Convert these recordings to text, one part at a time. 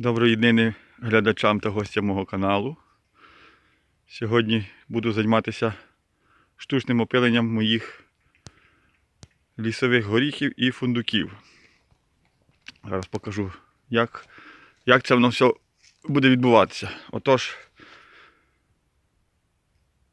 Доброї днини глядачам та гостям мого каналу. Сьогодні буду займатися штучним опиленням моїх лісових горіхів і фундуків. Зараз покажу, як, як це воно все буде відбуватися. Отож,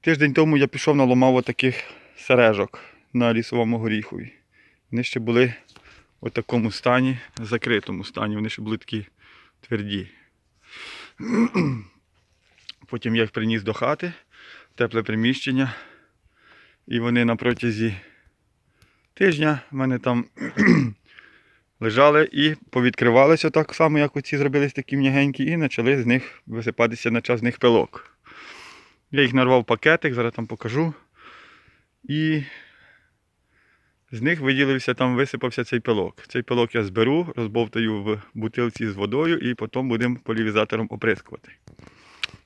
тиждень тому я пішов наломав отаких сережок на лісовому горіхові. Вони ще були в такому стані, закритому стані. Вони ще були такі тверді. Потім я їх приніс до хати, тепле приміщення. І вони на протязі тижня в мене там лежали і повідкривалися так само, як оці зробились такі м'ягенькі, і почали з них висипатися на час з них пилок. Я їх нарвав в пакетик, зараз там покажу. І з них виділився, там висипався цей пилок. Цей пилок я зберу, розбовтаю в бутилці з водою і потім будемо полівізатором оприскувати.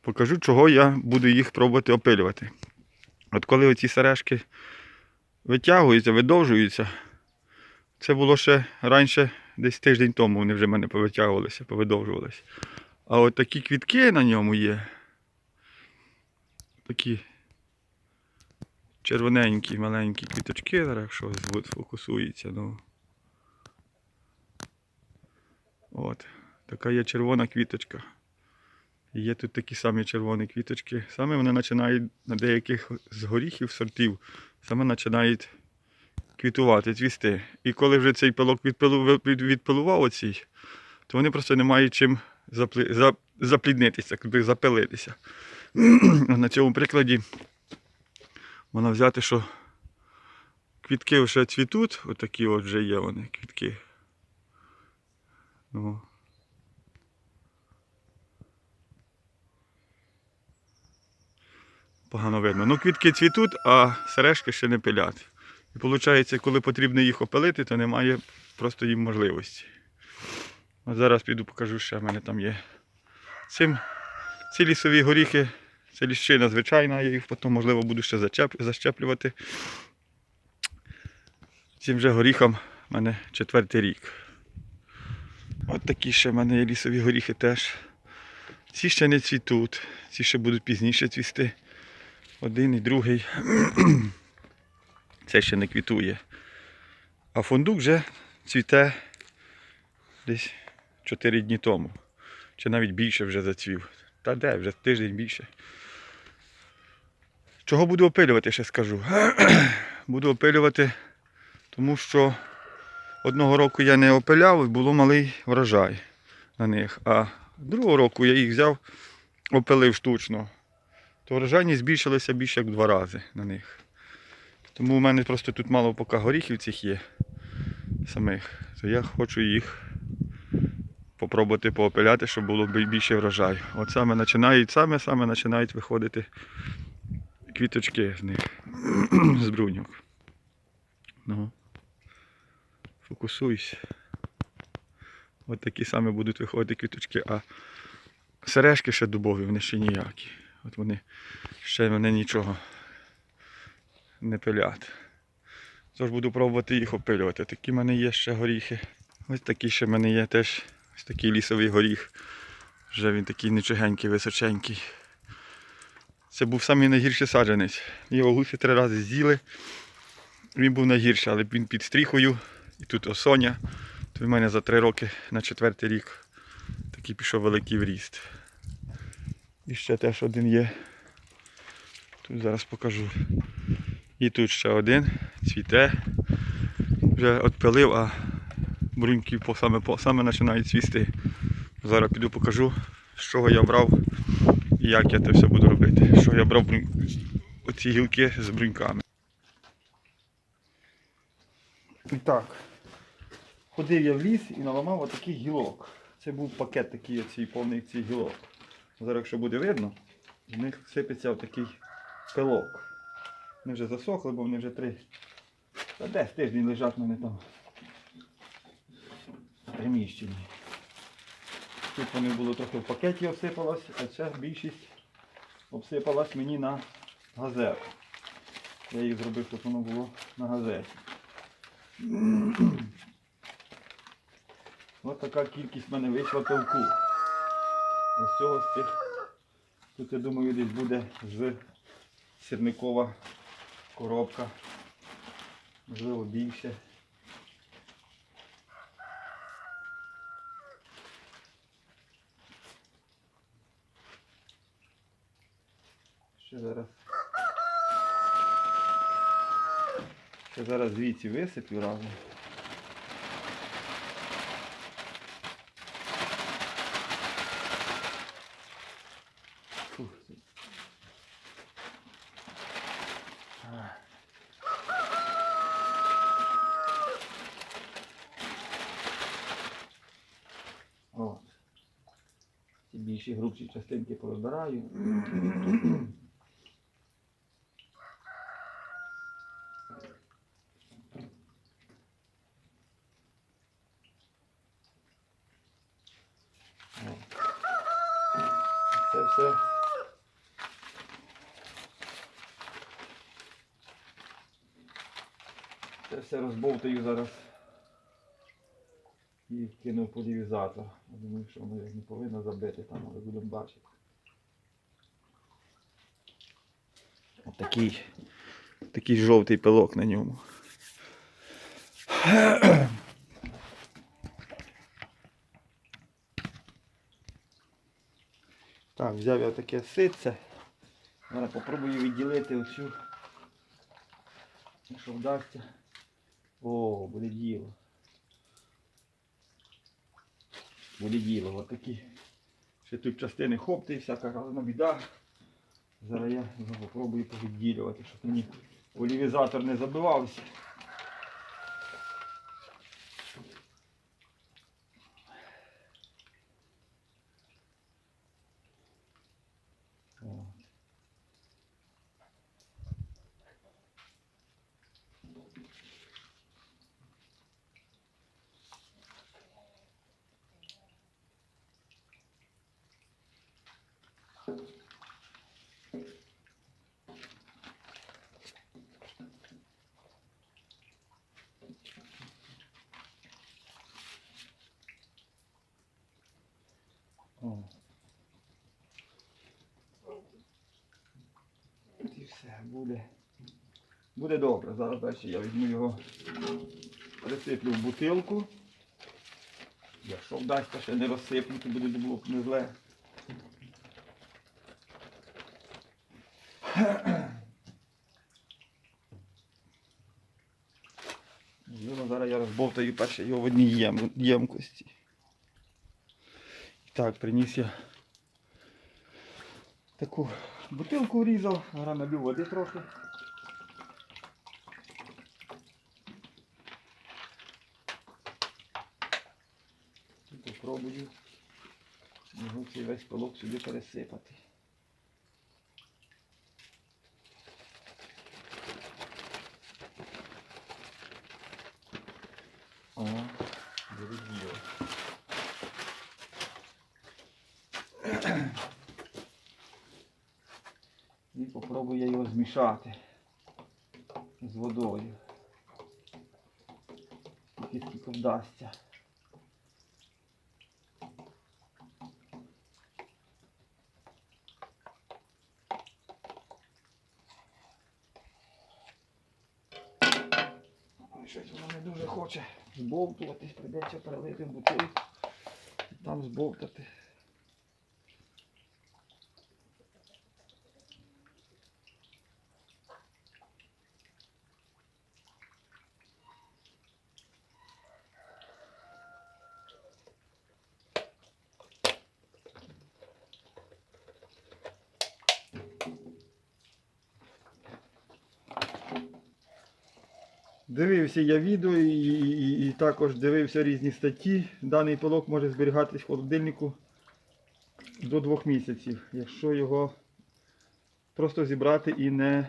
Покажу, чого я буду їх пробувати опилювати. От коли оці сережки витягуються, видовжуються, це було ще раніше, десь тиждень тому вони вже в мене повитягувалися, повидовжувалися. А от такі квітки на ньому є. Такі червоненькі, маленькі квіточки, зараз якщо фокусується. Ну. От, така є червона квіточка. І є тут такі самі червоні квіточки. Саме вони починають на деяких з горіхів сортів, саме починають квітувати, цвісти. І коли вже цей пилок відпилу, відпилував оцій, то вони просто не мають чим заплі, запліднитися, запилитися. на цьому прикладі можна взяти, що квітки вже цвітуть, отакі от вже є вони, квітки. Ну. Погано видно. Ну, квітки цвітуть, а сережки ще не пилять. І виходить, коли потрібно їх опилити, то немає просто їм можливості. От зараз піду покажу, що в мене там є. Цим, ці лісові горіхи, це ліщина звичайна, я їх потім, можливо, буду ще защеплювати. Цим вже горіхам в мене четвертий рік. От такі ще в мене є лісові горіхи теж. Ці ще не цвітуть, ці ще будуть пізніше цвісти. Один і другий. Це ще не квітує. А фундук вже цвіте десь 4 дні тому. Чи навіть більше вже зацвів. Та де, вже тиждень більше. Чого буду опилювати, ще скажу. буду опилювати, тому що одного року я не опиляв і було малий врожай на них. А другого року я їх взяв, опилив штучно. То врожайність збільшилася більше як в два рази на них. Тому в мене просто тут мало поки горіхів цих є самих. То я хочу їх попробувати поопиляти, щоб було більше врожай. От саме починають, саме саме починають виходити квіточки з них, з бруньок. Ну. Фокусуйся. От такі саме будуть виходити квіточки, а сережки ще дубові, вони ще ніякі. От вони ще мене нічого не пилять. Тож буду пробувати їх опилювати. Такі в мене є ще горіхи. Ось такі ще в мене є теж ось такий лісовий горіх. Вже він такий нічогенький, височенький. Це був самий найгірший саджанець. Його гуси три рази з'їли. Він був найгірший, але він під стріхою. І тут осоня. То в мене за три роки на четвертий рік такий пішов великий вріст. І ще теж один є. Тут зараз покажу. І тут ще один цвіте. Вже відпилив, а бруньки саме, починають цвісти. Зараз піду покажу, з чого я брав як я це все буду робити. Що я брав оці гілки з бруньками. І так, ходив я в ліс і наламав отакий гілок. Це був пакет такий оцій, повний цих гілок. Зараз, якщо буде видно, з них сипеться отакий пилок. Вони вже засохли, бо вони вже три. Та десь тиждень лежать в мене там. в Приміщенні. Тут вони було трохи в пакеті обсипалось, а це більшість обсипалась мені на газету. Я їх зробив, щоб воно було на газеті. Ось така кількість в мене вийшла пилку. Ось цього з цих. Тут, я думаю, десь буде з сірникова коробка. Можливо, більше. Зараз. Ще зараз звідси висиплю разом. Фух. Ці більші грубші частинки порозбираю. Це все. Це все розбовтаю зараз. І кину в полівізатор. Думаю, що воно не повинно забити там, але будемо бачити. Такий, такий жовтий пилок на ньому. Так, взяв я таке ситце. Зараз попробую відділити оцю. Якщо вдасться. О, буде діло. Буде діло, от такі. Ще тут частини хопти і всяка разна біда. Зараз я його попробую повідділювати, щоб мені олівізатор не забивався. О. І все, буде. Буде добре. Зараз далі я візьму його, присиплю в бутилку. Якщо вдасться ще не розсиплю, то буде було б не зле. Зараз я розбовтаю перше його в одній єм- ємкості. Так, приніс я таку бутилку врізав, налю води трохи. І попробую його цей весь полок сюди пересипати. О, буде. І попробую я його змішати з водою. Тільки скільки вдасться. Щось воно не дуже хоче збовтуватись, прийдеться перелити бутилку там збовтати. Дивився я відео і, і, і також дивився різні статті. Даний пилок може зберігатись в холодильнику до двох місяців, якщо його просто зібрати і не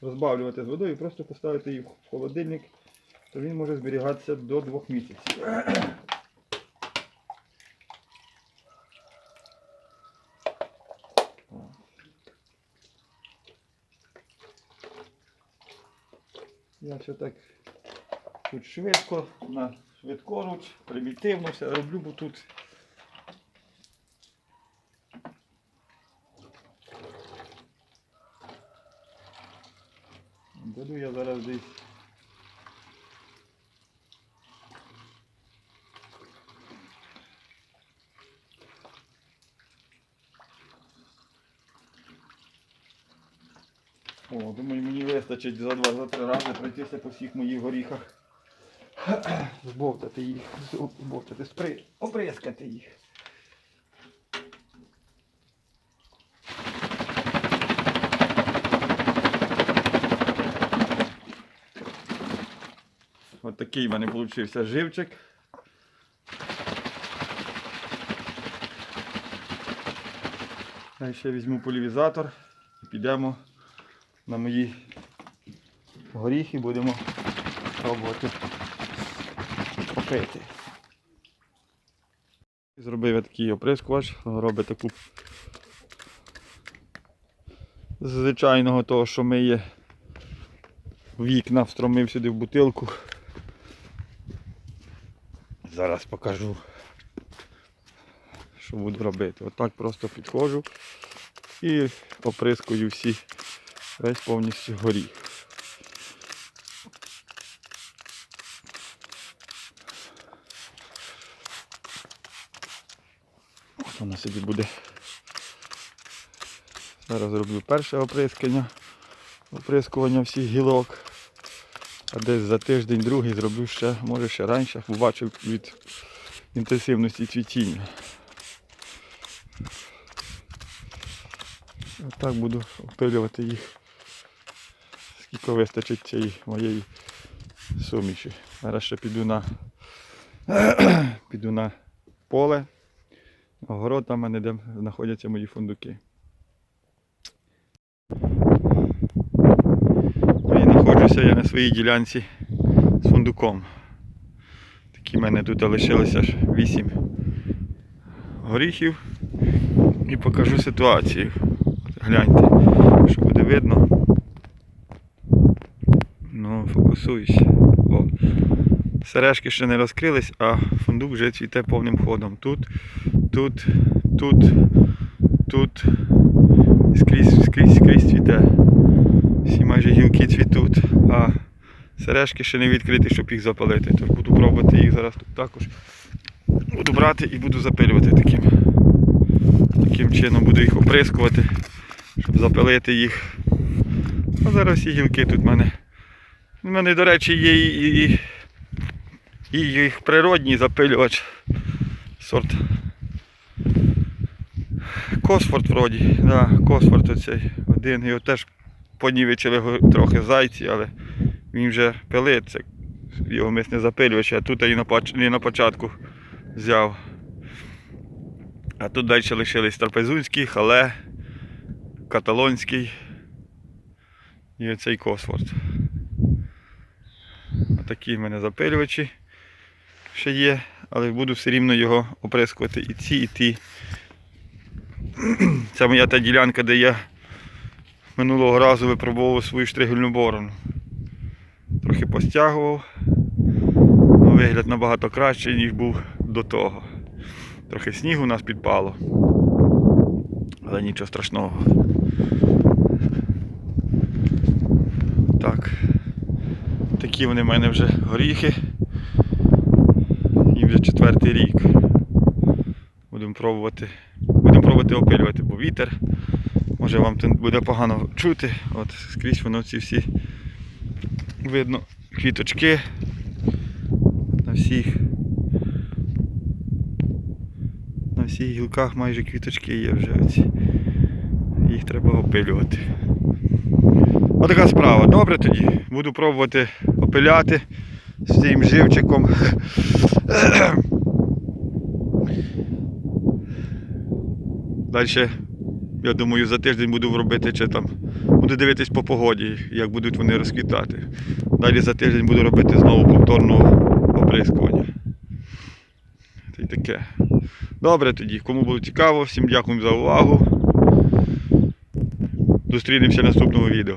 розбавлювати з водою, просто поставити їх в холодильник, то він може зберігатися до двох місяців. Я все так тут швидко, на швидкоруч, примітивно все роблю, бо тут Буду я зараз десь. О, думаю, мені вистачить за два, за три рази пройтися по всіх моїх горіхах. Збовтати їх, збовтати, спри, оприскати їх. От такий в мене вийшов живчик. Далі ще візьму полівізатор і підемо на мої горіхи, будемо пробувати попити. Зробив я такий оприскувач, робить таку з звичайного того, що миє вікна, встромив сюди в бутилку. Зараз покажу, що буду робити. Отак просто підходжу і оприскую всі весь повністю горіх. От вона собі буде. Зараз зроблю перше оприскання, оприскування всіх гілок. А десь за тиждень другий зроблю ще, може ще раніше, бо бачив від інтенсивності цвітіння. Отак буду опилювати їх. Скільки вистачить цієї моєї суміші. Зараз ще піду на піду на поле. Огород там мене, де знаходяться мої фундуки. Ну і знаходжуся я на своїй ділянці з фундуком. Такі в мене тут лишилося аж 8 горіхів. І покажу ситуацію. Гляньте, що буде видно. Фокусуюсь. О. Сережки ще не розкрились, а фундук вже цвіте повним ходом. Тут, тут, тут, тут. І скрізь, скрізь, скрізь цвіте. Всі майже гілки цвітуть, а сережки ще не відкриті, щоб їх запалити. Тож буду пробувати їх зараз тут також. Буду брати і буду запилювати таким. Таким чином буду їх оприскувати, щоб запилити їх. А зараз всі гілки тут в мене. У мене, до речі, є і, і, і їх природній запилювач. Сорт. Косфорд вроді. Да, Косфорд оцей один. Його теж понівечили трохи зайці, але він вже пилиться. Його мисне запилювач, а тут і на початку взяв. А тут далі лишились трапезунський, хале, каталонський і оцей Косфорд. Отакі в мене запилювачі ще є, але буду все рівно його оприскувати і ці, і ті. Це моя та ділянка, де я минулого разу випробовував свою штригельну борону. Трохи постягував. Ну, вигляд набагато кращий, ніж був до того. Трохи снігу у нас підпало. Але нічого страшного. Так. Такі вони в мене вже горіхи. Їм вже четвертий рік. Будемо пробувати. Будемо пробувати опилювати, бо вітер. Може вам буде погано чути. От скрізь воно ці всі видно квіточки на всіх. На всіх гілках майже квіточки є вже оці. Їх треба опилювати. Отака справа. Добре тоді. Буду пробувати опиляти з цим живчиком. Далі, я думаю, за тиждень буду робити чи там. Буду дивитись по погоді, як будуть вони розквітати. Далі за тиждень буду робити знову повторного оприскування. Та й таке. Добре тоді. Кому було цікаво, всім дякую за увагу. Зустрінемося в наступному відео.